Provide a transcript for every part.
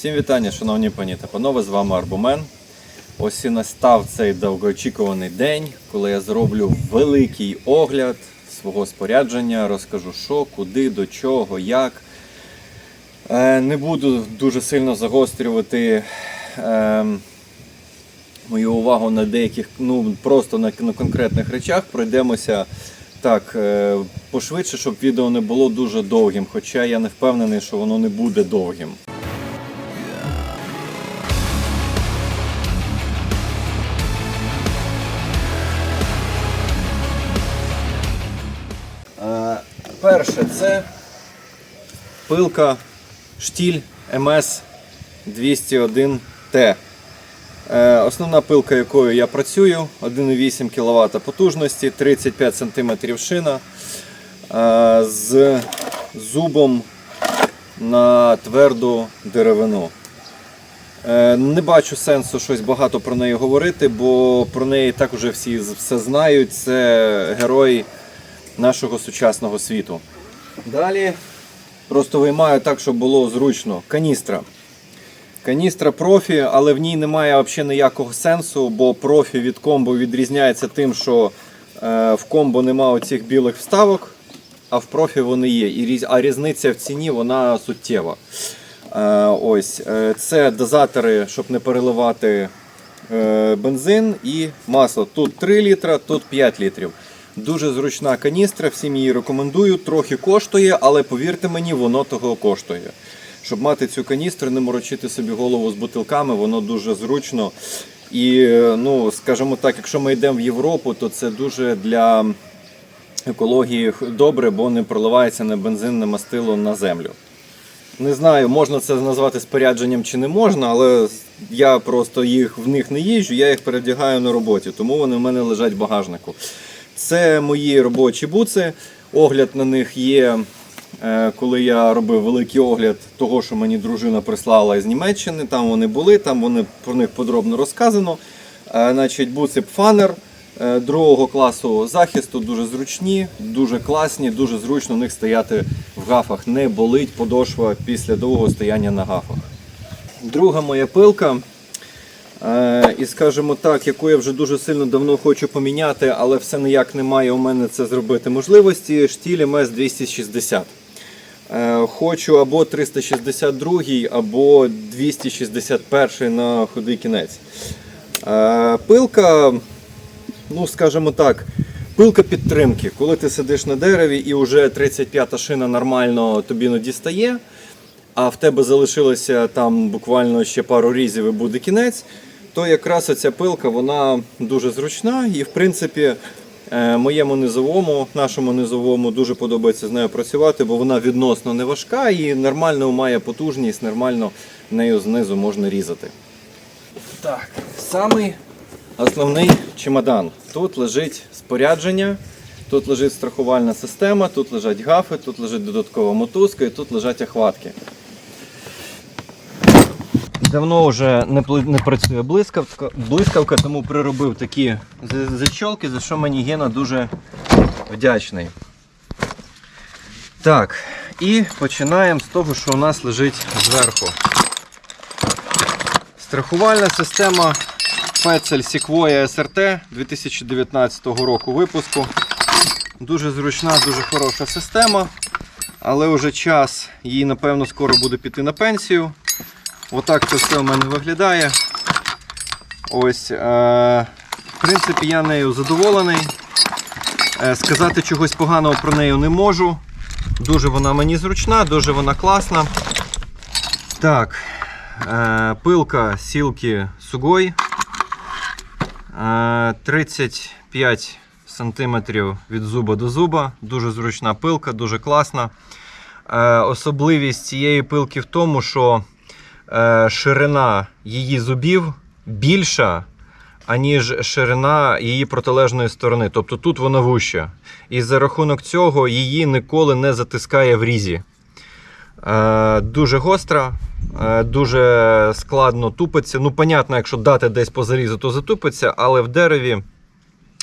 Всім вітання, шановні пані та панове, з вами Арбумен. Ось і настав цей довгоочікуваний день, коли я зроблю великий огляд свого спорядження, розкажу, що, куди, до чого, як. Е, Не буду дуже сильно загострювати е, мою увагу на деяких, ну просто на, на конкретних речах. Пройдемося так е, пошвидше, щоб відео не було дуже довгим. Хоча я не впевнений, що воно не буде довгим. Перше, це пилка штіль МС 201Т. Е, Основна пилка, якою я працюю, 1,8 кВт потужності, 35 см шина е, з зубом на тверду деревину. Е, Не бачу сенсу щось багато про неї говорити, бо про неї так уже всі все знають. Це герой нашого сучасного світу. Далі просто виймаю так, щоб було зручно. Каністра. Каністра профі, але в ній немає взагалі ніякого сенсу, бо профі від комбо відрізняється тим, що е, в комбо немає оцих білих вставок, а в профі вони є. А різниця в ціні вона суттєва. Е, ось, е, це дозатори, щоб не переливати бензин і масло. Тут 3 літра, тут 5 літрів. Дуже зручна каністра, всім її рекомендую. Трохи коштує, але повірте мені, воно того коштує. Щоб мати цю каністру, не морочити собі голову з бутилками, воно дуже зручно. І, е, ну, скажімо так, якщо ми йдемо в Європу, то це дуже для екології добре, бо не проливається на бензинне мастило на землю. Не знаю, можна це назвати спорядженням чи не можна, але я просто їх в них не їжджу, я їх передягаю на роботі, тому вони в мене лежать в багажнику. Це мої робочі буци. Огляд на них є, е, коли я робив великий огляд того, що мені дружина прислала із Німеччини. Там вони були, там вони про них подробно розказано. Е, Значить, буци Pfaner е, другого класу захисту дуже зручні, дуже класні, дуже зручно в них стояти в гафах. Не болить подошва після довгого стояння на гафах. Друга моя пилка. І скажімо так, яку я вже дуже сильно давно хочу поміняти, але все ніяк немає у мене це зробити можливості. Штіль МС 260. Е, Хочу або 362, або 261 на худий кінець. Е, Пилка, ну скажімо так, пилка підтримки. Коли ти сидиш на дереві і вже 35-та шина нормально тобі не дістає, а в тебе залишилося там буквально ще пару різів і буде кінець, то якраз оця пилка вона дуже зручна і в принципі е, моєму низовому, нашому низовому дуже подобається з нею працювати, бо вона відносно не важка і нормально має потужність, нормально нею знизу можна різати. Так, самий основний чемодан. Тут лежить спорядження, тут лежить страхувальна система, тут лежать гафи, тут лежить додаткова мотузка і тут лежать охватки. Давно вже не, не працює блискавка, блискавка, тому приробив такі за- зачолки, за що мені Гена дуже вдячний. Так, і починаємо з того, що у нас лежить зверху. Страхувальна система Пецель Sequoia SRT 2019 року випуску. Дуже зручна, дуже хороша система, але вже час їй, напевно, скоро буде піти на пенсію. Отак це все в мене виглядає. Ось, е, в принципі, я нею задоволений. Е, сказати чогось поганого про неї не можу. Дуже вона мені зручна, дуже вона класна. Так, е, пилка сілки Сугой. Е, 35 см від зуба до зуба. Дуже зручна пилка, дуже класна. Е, особливість цієї пилки в тому, що ширина її зубів більша, аніж ширина її протилежної сторони. Тобто тут вона вуща. І за рахунок цього її ніколи не затискає в різі. Е, дуже гостра, е, дуже складно тупиться. Ну, понятно, якщо дати десь по зарізу, то затупиться, але в дереві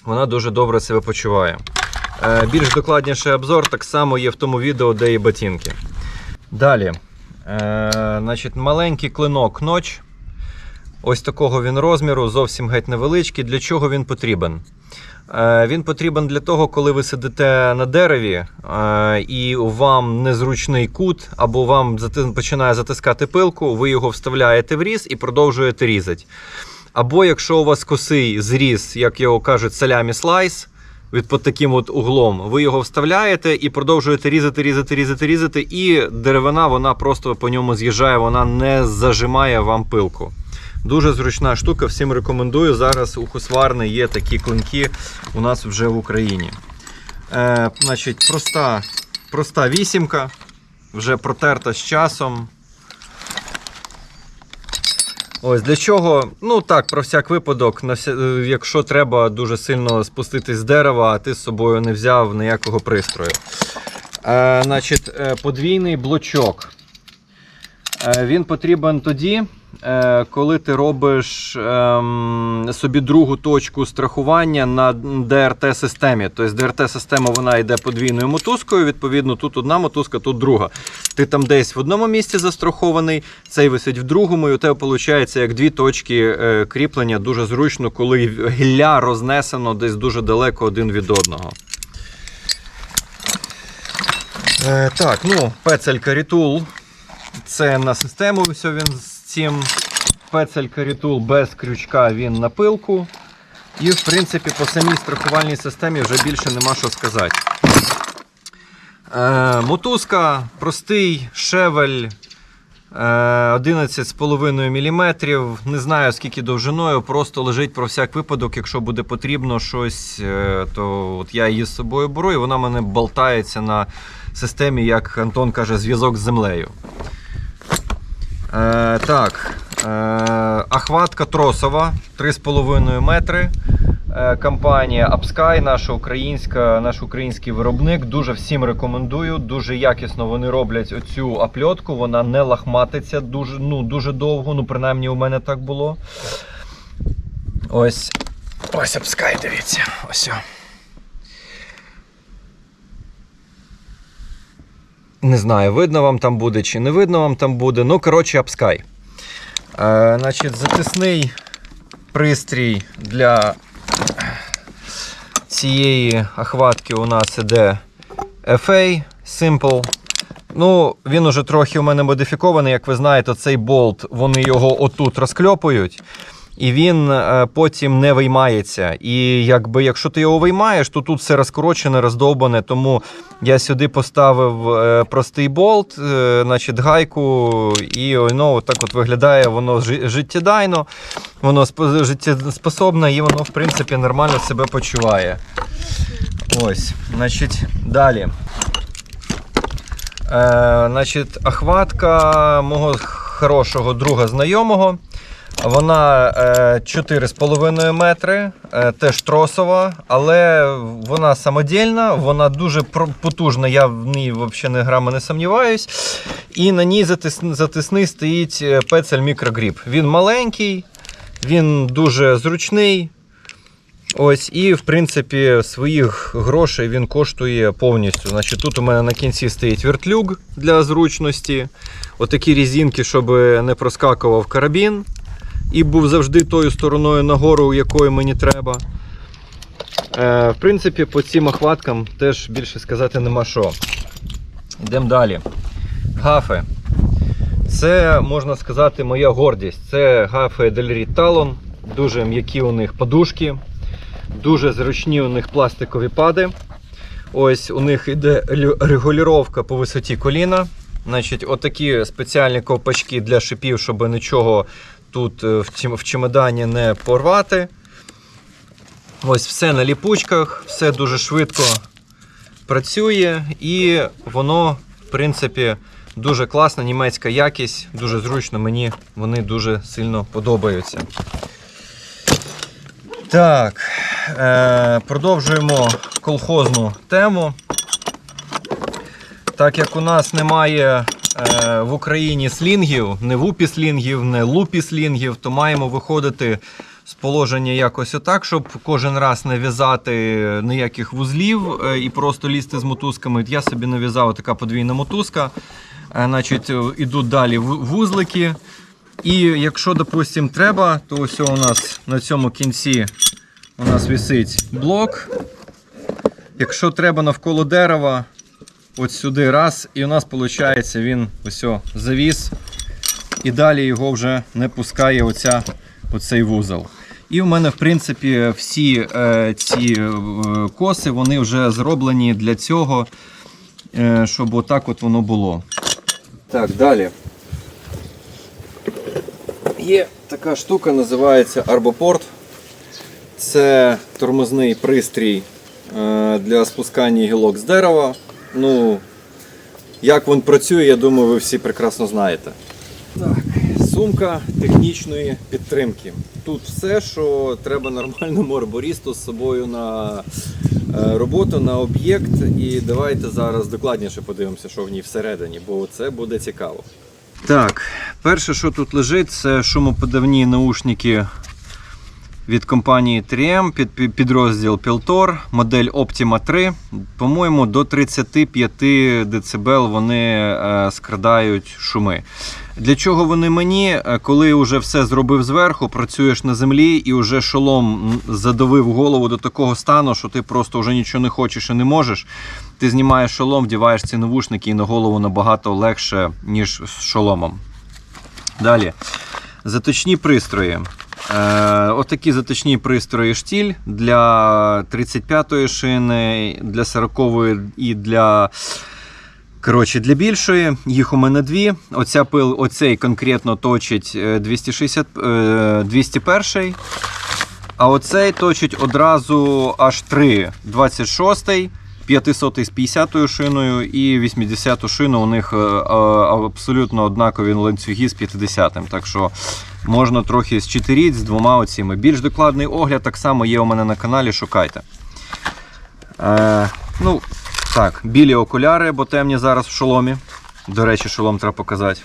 вона дуже добре себе почуває. Е, більш докладніший обзор так само є в тому відео, де і ботинки. Далі. Е, значить, маленький клинок ноч. Ось такого він розміру, зовсім геть невеличкий. Для чого він потрібен? Е, Він потрібен для того, коли ви сидите на дереві е, і вам незручний кут, або вам починає затискати пилку, ви його вставляєте в різ і продовжуєте різати. Або якщо у вас косий зріз, як його кажуть, салямі слайс, від під таким от углом, ви його вставляєте і продовжуєте різати, різати, різати, різати, і деревина вона просто по ньому з'їжджає, вона не зажимає вам пилку. Дуже зручна штука, всім рекомендую. Зараз у Хусварни є такі клинки у нас вже в Україні. Е, значить, проста, проста вісімка, вже протерта з часом. Ось для чого? Ну так, про всяк випадок, е, якщо треба дуже сильно спуститись з дерева, а ти з собою не взяв ніякого пристрою. Е, значить, е, подвійний блочок. Е, Він потрібен тоді, е, коли ти робиш ем, собі другу точку страхування на ДРТ-системі. Тобто ДРТ-система вона йде подвійною мотузкою. Відповідно, тут одна мотузка, тут друга. Ти там десь в одному місці застрахований, цей висить в другому, і у тебе виходить як дві точки е, кріплення. Дуже зручно, коли гілля рознесено десь дуже далеко один від одного. Так, ну, пецелька Retool. Це на систему все він з цим. Пецелька Retool без крючка він на пилку. І, в принципі, по самій страхувальній системі вже більше нема що сказати. Е, мотузка, простий шевель е, 11,5 мм. Не знаю скільки довжиною, просто лежить про всяк випадок. Якщо буде потрібно щось, е, то от я її з собою беру, і вона мене болтається на системі, як Антон каже, зв'язок з землею. Е, так, е, ахватка тросова 3,5 метри. Е, компанія Upsky, наша українська, наш український виробник. Дуже всім рекомендую. Дуже якісно вони роблять оцю опльотку. Вона не лахматиться дуже, ну, дуже довго. Ну, принаймні, у мене так було. Ось. Ось Upsky, дивіться. Ось. Не знаю, видно вам там буде чи не видно вам там буде. Ну, коротше, Upsky. Е, значить, затисний пристрій для цієї охватки у нас іде FA Simple. Ну, він уже трохи у мене модифікований, як ви знаєте, цей болт, вони його отут розкльопують. І він е, потім не виймається. І якби якщо ти його виймаєш, то тут все розкорочене, роздовбане. Тому я сюди поставив е, простий болт, е, значить гайку, і ну, так от виглядає воно життєдайно, воно спо- життєспособне і воно, в принципі, нормально себе почуває. Ось, значить, далі. Е, значить, охватка мого хорошого друга знайомого. Вона е, 4,5 метри, е, теж тросова, але вона самодільна, вона дуже потужна, я в ній взагалі не грама не сумніваюсь. І на ній затис, затисний стоїть е, пецель мікрогріп. Він маленький, він дуже зручний. Ось, і в принципі своїх грошей він коштує повністю. Значить, тут у мене на кінці стоїть вертлюг для зручності. Отакі різинки, щоб не проскакував карабін. І був завжди тою стороною нагору, якою мені треба. Е, в принципі, по цим охваткам теж більше сказати нема що. Йдемо далі. Гафи. Це, можна сказати, моя гордість. Це гафи Delrit Talon. Дуже м'які у них подушки. Дуже зручні у них пластикові пади. Ось у них йде регу- регулювання по висоті коліна. Значить, отакі спеціальні ковпачки для шипів, щоб нічого тут е, в чемодані не порвати. Ось все на ліпучках, все дуже швидко працює і воно, в принципі, дуже класна німецька якість, дуже зручно, мені вони дуже сильно подобаються. Так, е, продовжуємо колхозну тему. Так як у нас немає в Україні слінгів, не вупі-слінгів, не лупі-слінгів, то маємо виходити з положення якось отак, щоб кожен раз не в'язати ніяких вузлів е, і просто лізти з мотузками. Я собі нав'язав така подвійна мотузка. Е, Значить, е, ідуть далі ву- вузлики. І якщо, допустимо, треба, то ось у нас на цьому кінці у нас висить блок. Якщо треба навколо дерева, от сюди раз, і у нас виходить він ось о, завіс, і далі його вже не пускає оця, оцей вузол. І в мене, в принципі, всі е, ці е, коси вони вже зроблені для цього, е, щоб отак от воно було. Так, далі. Є така штука, називається арбопорт. Це тормозний пристрій е, для спускання гілок з дерева. Ну, як він працює, я думаю, ви всі прекрасно знаєте. Так, сумка технічної підтримки. Тут все, що треба нормальному арборісту з собою на е, роботу, на об'єкт. І давайте зараз докладніше подивимося, що в ній всередині, бо це буде цікаво. Так, перше, що тут лежить, це шумоподавні наушники від компанії 3M, під, під- підрозділ Piltor, модель Optima 3. По-моєму, до 35 дБ вони е, скрадають шуми. Для чого вони мені? Е, Коли вже все зробив зверху, працюєш на землі і вже шолом задавив голову до такого стану, що ти просто вже нічого не хочеш і не можеш. Ти знімаєш шолом, вдіваєш ці навушники і на голову набагато легше, ніж з шоломом. Далі. Заточні пристрої. Е, отакі заточні пристрої штіль для 35-ї шини, для 40-ї і для. Коротше, для більшої, їх у мене дві. Оця пил, оцей конкретно точить е, 260, е, 201, а оцей точить одразу аж три. 26-й, 500 з 50 шиною і 80 шину у них е, е, абсолютно однакові ланцюги з 50-м. Так що можна трохи зчитеріть з двома оціми. Більш докладний огляд так само є у мене на каналі, шукайте. Е, ну, так, білі окуляри, бо темні зараз в шоломі. До речі, шолом треба показати.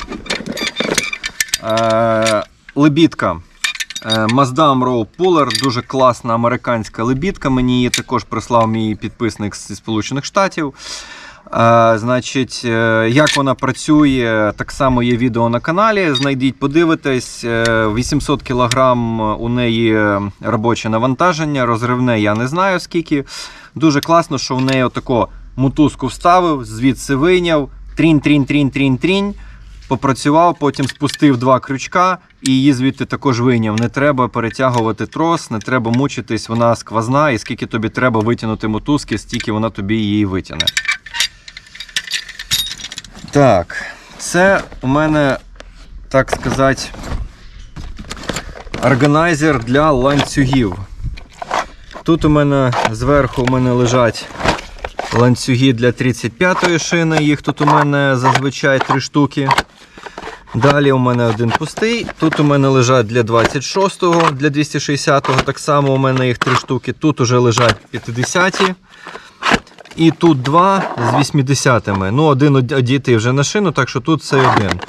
Е, лебідка. Mazdam Row Puller, дуже класна американська лебідка. Мені її також прислав мій підписник зі Сполучених Штатів. Е, значить, е, як вона працює, так само є відео на каналі. Знайдіть, подивитесь. Е, 800 кг у неї робоче навантаження, розривне я не знаю скільки. Дуже класно, що в неї отако мотузку вставив, звідси вийняв, трінь-трінь-трінь-трінь-трінь. Попрацював, потім спустив два крючка і її звідти також вийняв. Не треба перетягувати трос, не треба мучитись, вона сквозна, і скільки тобі треба витягнути мотузки, стільки вона тобі її витягне. Так, це у мене, так сказати, органайзер для ланцюгів. Тут у мене зверху у мене лежать ланцюги для 35-ї шини. Їх тут у мене зазвичай три штуки. Далі у мене один пустий. Тут у мене лежать для 26-го, для 260-го. Так само у мене їх три штуки. Тут уже лежать 50-ті. І тут два з 80-ми. Ну, один од- одітий вже на шину, так що тут цей один.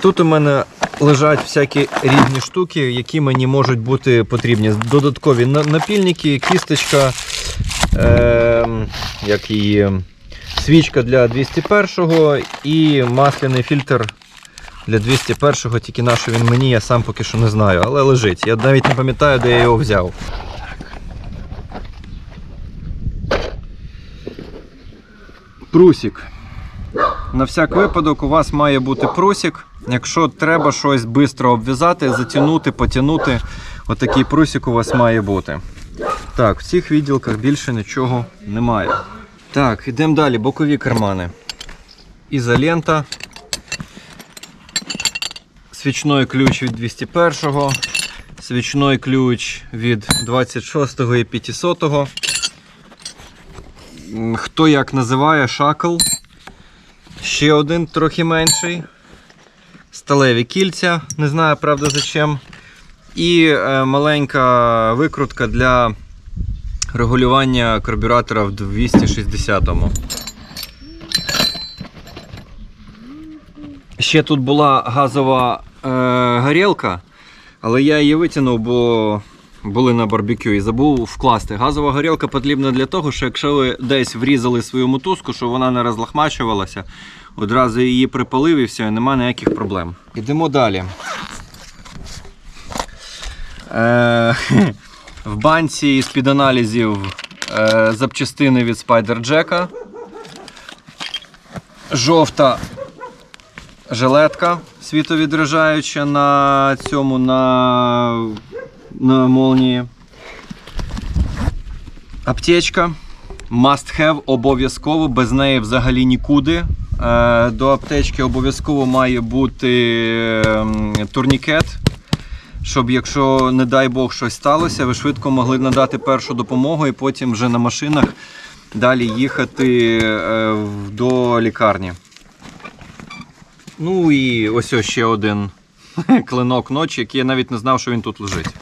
Тут у мене лежать всякі різні штуки, які мені можуть бути потрібні. Додаткові напільники, кісточка, е, як її, свічка для 201-го і масляний фільтр для 201-го, тільки на що він мені, я сам поки що не знаю, але лежить. Я навіть не пам'ятаю, де я його взяв. Прусік. На всяк випадок у вас має бути прусік. Якщо треба щось швидко обв'язати, затягнути, потягнути, отакий прусік у вас має бути. Так, в цих відділках більше нічого немає. Так, йдемо далі. Бокові кармани. Ізолента. Свічний ключ від 201-го. Свічний ключ від 26-го і 500-го. Хто як називає шакл. Ще один трохи менший. Сталеві кільця, не знаю, правда, зачем. І е, маленька викрутка для регулювання карбюратора в 260-му. Ще тут була газова е, горілка, але я її витягнув, бо були на барбекю і забув вкласти. Газова горілка потрібна для того, що якщо ви десь врізали свою мотузку, щоб вона не розлахмачувалася, Одразу її припалив і все, нема ніяких проблем. Ідемо далі. Е, в банці з-під аналізів е, запчастини від Spider Jack. Жовта жилетка світовідражаюча на цьому на, на молнії. Аптечка. Must have обов'язково, без неї взагалі нікуди. Е, До аптечки обов'язково має бути ем, турнікет, щоб якщо, не дай Бог, щось сталося, ви швидко могли надати першу допомогу і потім вже на машинах далі їхати е, до лікарні. Ну і ось ось ще один клинок ночі, який я навіть не знав, що він тут лежить.